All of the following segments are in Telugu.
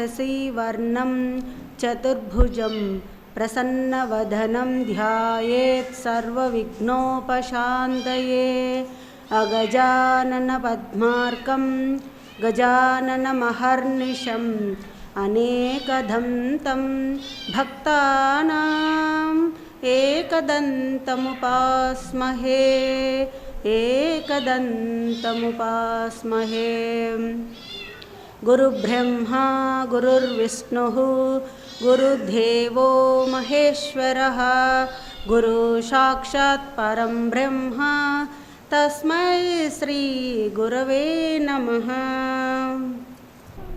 शशिवर्णं चतुर्भुजं प्रसन्नवदनं ध्यायेत् सर्वविघ्नोपशान्तये। अगजाननपद्मार्कं गजाननमहर्निशम् अनेकधं तं भक्तानाम् एकदन्तमुपास्महे एकदन्तमुपास्महे। गुरुब्रह्मा गुरुर्विष्णुः गुरुदेवो महेश्वरः गुरुसाक्षात् परं ब्रह्म तस्मै श्रीगुरवे नमः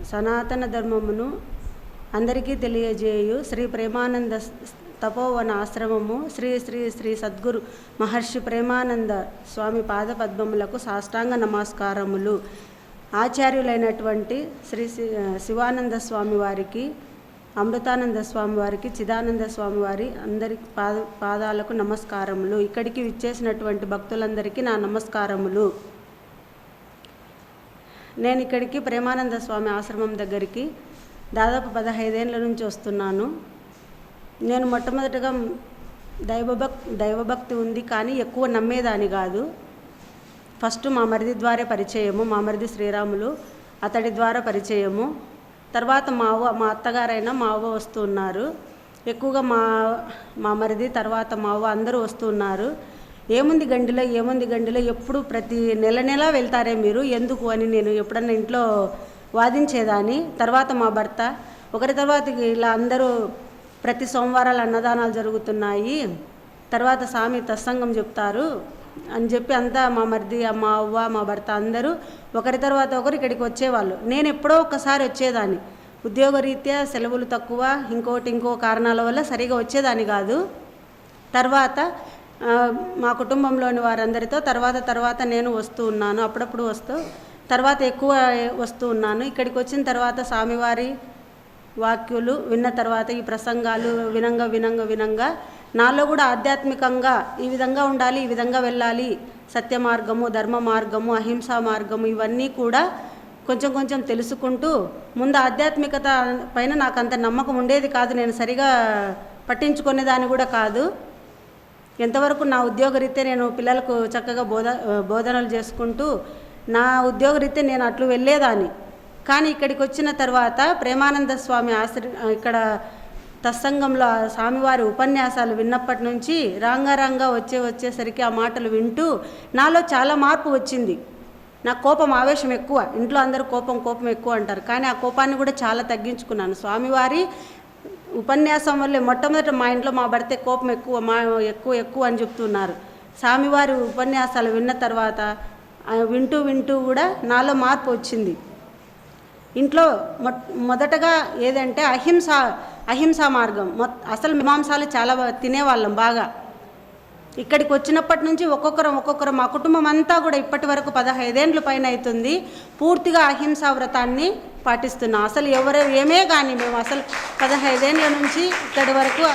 సనాతన ధర్మమును అందరికీ తెలియజేయు శ్రీ ప్రేమానంద తపోవన ఆశ్రమము శ్రీ శ్రీ శ్రీ సద్గురు మహర్షి ప్రేమానంద స్వామి పాద పద్మములకు సాష్టాంగ నమస్కారములు ఆచార్యులైనటువంటి శ్రీ శివానంద స్వామి వారికి అమృతానంద స్వామి వారికి చిదానంద స్వామి వారి అందరి పాద పాదాలకు నమస్కారములు. ఇక్కడికి విచ్చేసినటువంటి భక్తులందరికీ నా నమస్కారములు. నేను ఇక్కడికి ప్రేమానంద స్వామి ఆశ్రమం దగ్గరికి దాదాపు పదహైదేళ్ళ నుంచి వస్తున్నాను. నేను మొట్టమొదటగా దైవభక్ దైవభక్తి ఉంది కానీ ఎక్కువ నమ్మేదాని కాదు. ఫస్ట్ మా మరిది ద్వారా పరిచయము మా మరిది శ్రీరాములు అతడి ద్వారా పరిచయము. తర్వాత మా అవ్వ మా అత్తగారైనా మా అవ్వ వస్తున్నారు ఎక్కువగా మా మా మరిది తర్వాత మా అవ్వ అందరూ వస్తున్నారు ఏముంది గండిలో ఏముంది గండిలో ఎప్పుడు ప్రతి నెల నెల వెళ్తారే మీరు? ఎందుకు అని నేను ఎప్పుడన్నా ఇంట్లో వాదించేదాన్ని. తర్వాత మా భర్త ఒకరి తర్వాత ఇలా అందరూ ప్రతి సోమవారాలు అన్నదానాలు జరుగుతున్నాయి. తర్వాత స్వామి తత్సంగం చెప్తారు. అని చెప్పి అంతా మా మరిది మా అవ్వ మా భర్త అందరూ ఒకరి తర్వాత ఒకరు ఇక్కడికి వచ్చేవాళ్ళు. నేను ఎప్పుడో ఒక్కసారి వచ్చేదాన్ని. ఉద్యోగరీత్యా సెలవులు తక్కువ ఇంకోటి ఇంకో కారణాల వల్ల సరిగా వచ్చేదాన్ని కాదు. తర్వాత మా కుటుంబంలోని వారందరితో తర్వాత తర్వాత నేను వస్తూ ఉన్నాను అప్పుడప్పుడు వస్తూ తర్వాత ఎక్కువ వస్తూ ఉన్నాను. ఇక్కడికి వచ్చిన తర్వాత స్వామివారి వాక్యులు విన్న తర్వాత ఈ ప్రసంగాలు వినంగా వినంగా వినంగా నాలో కూడా ఆధ్యాత్మికంగా ఈ విధంగా ఉండాలి ఈ విధంగా వెళ్ళాలి. సత్య మార్గము ధర్మ మార్గము అహింసా మార్గము ఇవన్నీ కూడా కొంచెం కొంచెం తెలుసుకుంటూ ముందు ఆధ్యాత్మికత పైన నాకు అంత నమ్మకం ఉండేది కాదు. నేను సరిగా పట్టించుకునేదాన్ని కూడా కాదు. ఎంతవరకు నా ఉద్యోగరీత్యా నేను పిల్లలకు చక్కగా బోధ బోధనలు చేసుకుంటూ నా ఉద్యోగరీత్యా నేను అట్లు వెళ్ళేదాన్ని. కానీ ఇక్కడికి వచ్చిన తర్వాత ప్రేమానంద స్వామి ఆశ్ర ఇక్కడ తత్సంగంలో ఆ స్వామివారి ఉపన్యాసాలు విన్నప్పటి నుంచి రాంగారాంగా వచ్చే వచ్చేసరికి ఆ మాటలు వింటూ నాలో చాలా మార్పు వచ్చింది. నా కోపం ఆవేశం ఎక్కువ ఇంట్లో అందరూ కోపం కోపం ఎక్కువ అంటారు. కానీ ఆ కోపాన్ని కూడా చాలా తగ్గించుకున్నాను. స్వామివారి ఉపన్యాసం వల్లే మొట్టమొదట మా ఇంట్లో మా భర్తే కోపం ఎక్కువ మా ఎక్కువ ఎక్కువ అని చెప్తున్నారు. స్వామివారి ఉపన్యాసాలు విన్న తర్వాత వింటూ వింటూ కూడా నాలో మార్పు వచ్చింది. ఇంట్లో మొదటగా ఏదంటే అహింస అహింస మార్గం. మొ అసలు మీమాంసాలు చాలా తినేవాళ్ళం బాగా. ఇక్కడికి వచ్చినప్పటి నుంచి ఒక్కొక్కరం ఒక్కొక్కరు మా కుటుంబం అంతా కూడా ఇప్పటి వరకు పదహైదేండ్ల పైన అవుతుంది పూర్తిగా అహింసా వ్రతాన్ని పాటిస్తున్నాం. అసలు ఎవరు ఏమే కానీ మేము అసలు పదహైదేండ్ల నుంచి ఇక్కడి వరకు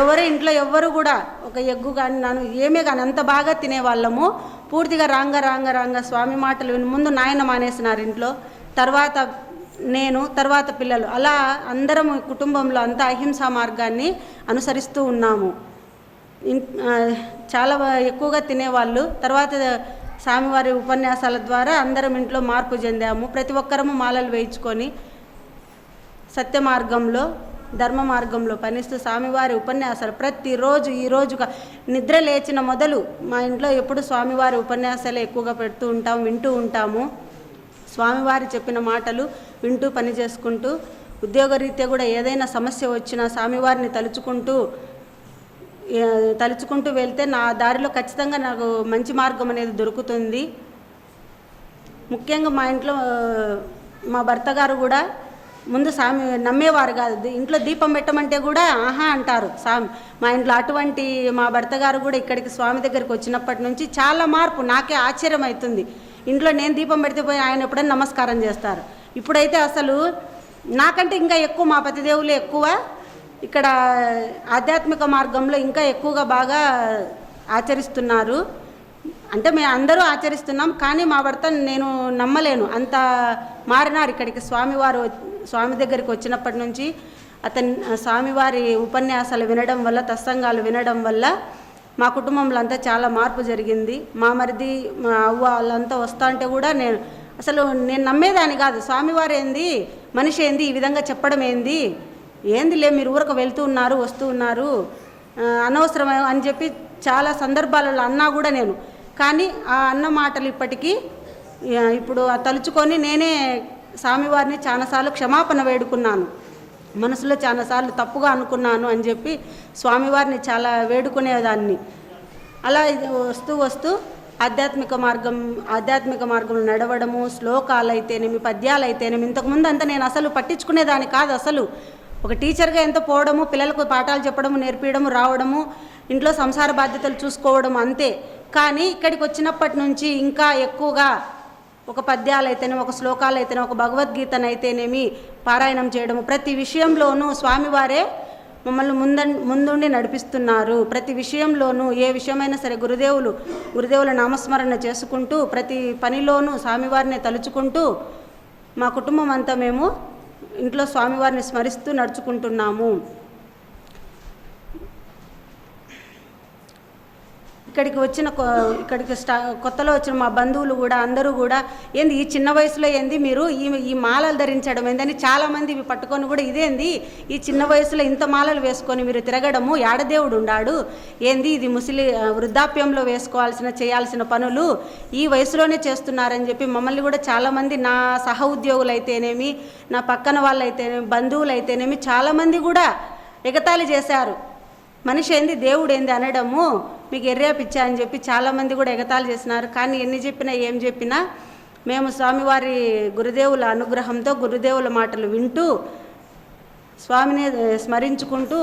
ఎవరు ఇంట్లో ఎవ్వరు కూడా ఒక ఎగ్గు కానీ నన్ను ఏమే కానీ అంత బాగా తినేవాళ్ళము. పూర్తిగా రాంగ రాంగ రాంగ స్వామి మాటలు విని ముందు నాయన మానేసినారు ఇంట్లో. తర్వాత నేను తర్వాత పిల్లలు. అలా అందరం కుటుంబంలో అంతా అహింసా మార్గాన్ని అనుసరిస్తూ ఉన్నాము. చాలా ఎక్కువగా తినేవాళ్ళు. తర్వాత స్వామివారి ఉపన్యాసాల ద్వారా అందరం ఇంట్లో మార్పు చెందాము. ప్రతి ఒక్కరము మాలలు వేయించుకొని సత్య మార్గంలో ధర్మ మార్గంలో పనిస్తూ స్వామివారి ఉపన్యాసాలు. ప్రతిరోజు ఈ నిద్ర లేచిన మొదలు మా ఇంట్లో ఎప్పుడు స్వామివారి ఉపన్యాసాలు ఎక్కువగా పెడుతూ ఉంటాం వింటూ ఉంటాము. స్వామివారి చెప్పిన మాటలు వింటూ పని చేసుకుంటూ ఉద్యోగరీత్యా కూడా ఏదైనా సమస్య వచ్చినా స్వామివారిని తలుచుకుంటూ తలుచుకుంటూ వెళ్తే నా దారిలో ఖచ్చితంగా నాకు మంచి మార్గం అనేది దొరుకుతుంది. ముఖ్యంగా మా ఇంట్లో మా భర్త గారు కూడా ముందు స్వామి నమ్మేవారు కాదు. ఇంట్లో దీపం పెట్టమంటే కూడా ఆహా అంటారు స్వామి మా ఇంట్లో అటువంటి మా భర్త గారు కూడా ఇక్కడికి స్వామి దగ్గరికి వచ్చినప్పటి నుంచి చాలా మార్పు. నాకే ఆశ్చర్యం అవుతుంది. ఇంట్లో నేను దీపం పెడితే పోయి ఆయన ఎప్పుడైనా నమస్కారం చేస్తారు. ఇప్పుడైతే అసలు నాకంటే ఇంకా ఎక్కువ మా పతిదేవులు ఎక్కువ. ఇక్కడ ఆధ్యాత్మిక మార్గంలో ఇంకా ఎక్కువగా బాగా ఆచరిస్తున్నారు. అంటే మేము అందరూ ఆచరిస్తున్నాం. కానీ మా భర్త నేను నమ్మలేను. అంత మారినారు ఇక్కడికి స్వామివారు స్వామి దగ్గరికి వచ్చినప్పటి నుంచి అతని స్వామివారి ఉపన్యాసాలు వినడం వల్ల తత్సంగాలు వినడం వల్ల మా కుటుంబంలో అంతా చాలా మార్పు జరిగింది. మా మరిది మా అవ్వ వాళ్ళంతా వస్తా అంటే కూడా నేను అసలు నేను నమ్మేదాన్ని కాదు. స్వామివారు ఏంది? మనిషి ఏంది? ఈ విధంగా చెప్పడం ఏంది? ఏందిలే మీరు ఊరకు వెళ్తూ ఉన్నారు వస్తూ ఉన్నారు అనవసరం అని చెప్పి చాలా సందర్భాలలో అన్నా కూడా నేను. కానీ ఆ అన్న మాటలు ఇప్పటికీ ఇప్పుడు తలుచుకొని నేనే స్వామివారిని చాలాసార్లు క్షమాపణ వేడుకున్నాను. మనసులో చాలాసార్లు తప్పుగా అనుకున్నాను అని చెప్పి స్వామివారిని చాలా వేడుకునేదాన్ని. అలా వస్తూ వస్తూ ఆధ్యాత్మిక మార్గం ఆధ్యాత్మిక మార్గంలో నడవడము శ్లోకాలు అయితేనేమి పద్యాలు అయితేనేమి ఇంతకుముందు అంతా నేను అసలు పట్టించుకునేదాన్ని కాదు అసలు. ఒక టీచర్గా ఎంత పోవడము పిల్లలకు పాఠాలు చెప్పడము నేర్పించడము రావడము ఇంట్లో సంసార బాధ్యతలు చూసుకోవడం అంతే. కానీ ఇక్కడికి వచ్చినప్పటి నుంచి ఇంకా ఎక్కువగా ఒక పద్యాలు ఒక శ్లోకాలు అయితేనే ఒక భగవద్గీతనైతేనేమి పారాయణం చేయడము. ప్రతి విషయంలోనూ స్వామివారే మమ్మల్ని ముంద ముందుండి నడిపిస్తున్నారు. ప్రతి విషయంలోనూ ఏ విషయమైనా సరే గురుదేవులు గురుదేవుల నామస్మరణ చేసుకుంటూ ప్రతి పనిలోనూ స్వామివారిని తలుచుకుంటూ మా కుటుంబం అంతా మేము ఇంట్లో స్వామివారిని స్మరిస్తూ నడుచుకుంటున్నాము. ఇక్కడికి వచ్చిన కొ- ఇక్కడికి స్టా కొత్తలో వచ్చిన మా బంధువులు కూడా అందరూ కూడా ఏంది ఈ చిన్న వయసులో ఏంది మీరు ఈ ఈ మాలలు ధరించడం ఏందని చాలామంది ఇవి పట్టుకొని కూడా ఇదేంది ఈ చిన్న వయసులో ఇంత మాలలు వేసుకొని మీరు తిరగడము యాడదేవుడు ఉండాడు? ఏంది ఇది ముసలి వృద్ధాప్యంలో వేసుకోవాల్సిన చేయాల్సిన పనులు ఈ వయసులోనే చేస్తున్నారని చెప్పి మమ్మల్ని కూడా చాలామంది నా సహ ఉద్యోగులు అయితేనేమి నా పక్కన వాళ్ళు అయితేనేమి బంధువులు అయితేనేమి చాలామంది కూడా ఎగతాళి చేశారు. మనిషి ఏంది దేవుడు ఏంది అనడము మీకు ఎర్రా పిచ్చా అని చెప్పి చాలామంది కూడా ఎగతాళి చేసినారు కానీ ఎన్ని చెప్పినా ఏం చెప్పినా మేము స్వామివారి గురుదేవుల అనుగ్రహంతో గురుదేవుల మాటలు వింటూ స్వామిని స్మరించుకుంటూ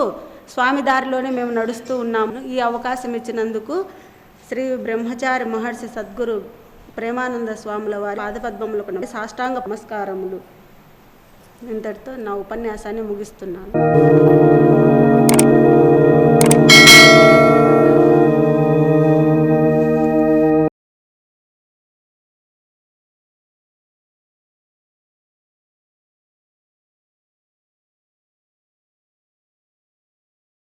స్వామి దారిలోనే మేము నడుస్తూ ఉన్నాము. ఈ అవకాశం ఇచ్చినందుకు శ్రీ బ్రహ్మచారి మహర్షి సద్గురు ప్రేమానంద స్వాముల వారి పాదపద్మములకు సాష్టాంగ నమస్కారములు. ఇంతటితో నా ఉపన్యాసాన్ని ముగిస్తున్నాను.